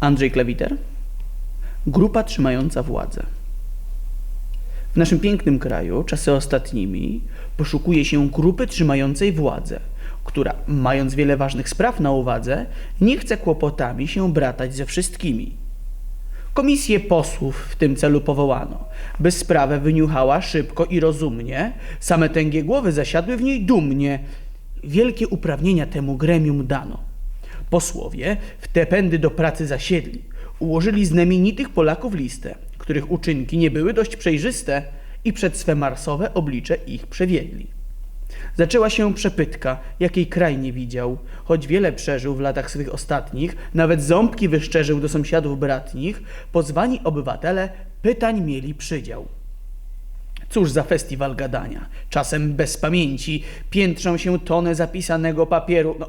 Andrzej Klewiter. Grupa trzymająca władzę. W naszym pięknym kraju, czasy ostatnimi, poszukuje się grupy trzymającej władzę, która, mając wiele ważnych spraw na uwadze, nie chce kłopotami się bratać ze wszystkimi. Komisję posłów w tym celu powołano, by sprawę wyniuchała szybko i rozumnie, same tęgie głowy zasiadły w niej dumnie. Wielkie uprawnienia temu gremium dano. Posłowie w te pędy do pracy zasiedli, ułożyli znamienitych Polaków listę, których uczynki nie były dość przejrzyste i przed swe marsowe oblicze ich przewiedli. Zaczęła się przepytka, jakiej kraj nie widział, choć wiele przeżył w latach swych ostatnich, nawet ząbki wyszczerzył do sąsiadów bratnich, pozwani obywatele pytań mieli przydział. Cóż za festiwal gadania, czasem bez pamięci, piętrzą się tony zapisanego papieru. No,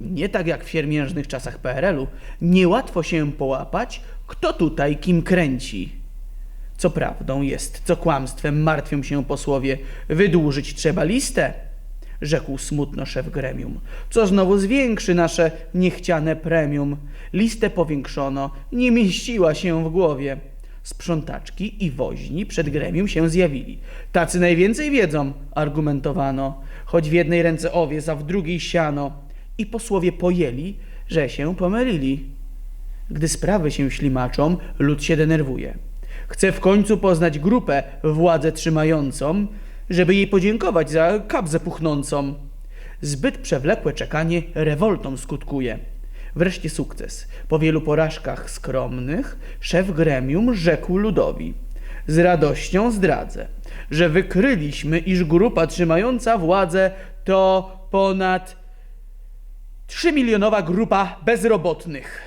nie tak jak w siermiężnych czasach PRL-u, niełatwo się połapać, kto tutaj kim kręci. Co prawdą jest, co kłamstwem martwią się posłowie, wydłużyć trzeba listę, rzekł smutno szef gremium. Co znowu zwiększy nasze niechciane premium. Listę powiększono, nie mieściła się w głowie. Sprzątaczki i woźni przed gremium się zjawili. Tacy najwięcej wiedzą, argumentowano, choć w jednej ręce owiec, a w drugiej siano. I posłowie pojęli, że się pomylili. Gdy sprawy się ślimaczą, lud się denerwuje. Chce w końcu poznać grupę, władzę trzymającą, żeby jej podziękować za kapzę puchnącą. Zbyt przewlekłe czekanie rewoltą skutkuje. Wreszcie sukces. Po wielu porażkach skromnych, szef gremium rzekł ludowi. Z radością zdradzę, że wykryliśmy, iż grupa trzymająca władzę to ponad trzymilionowa grupa bezrobotnych.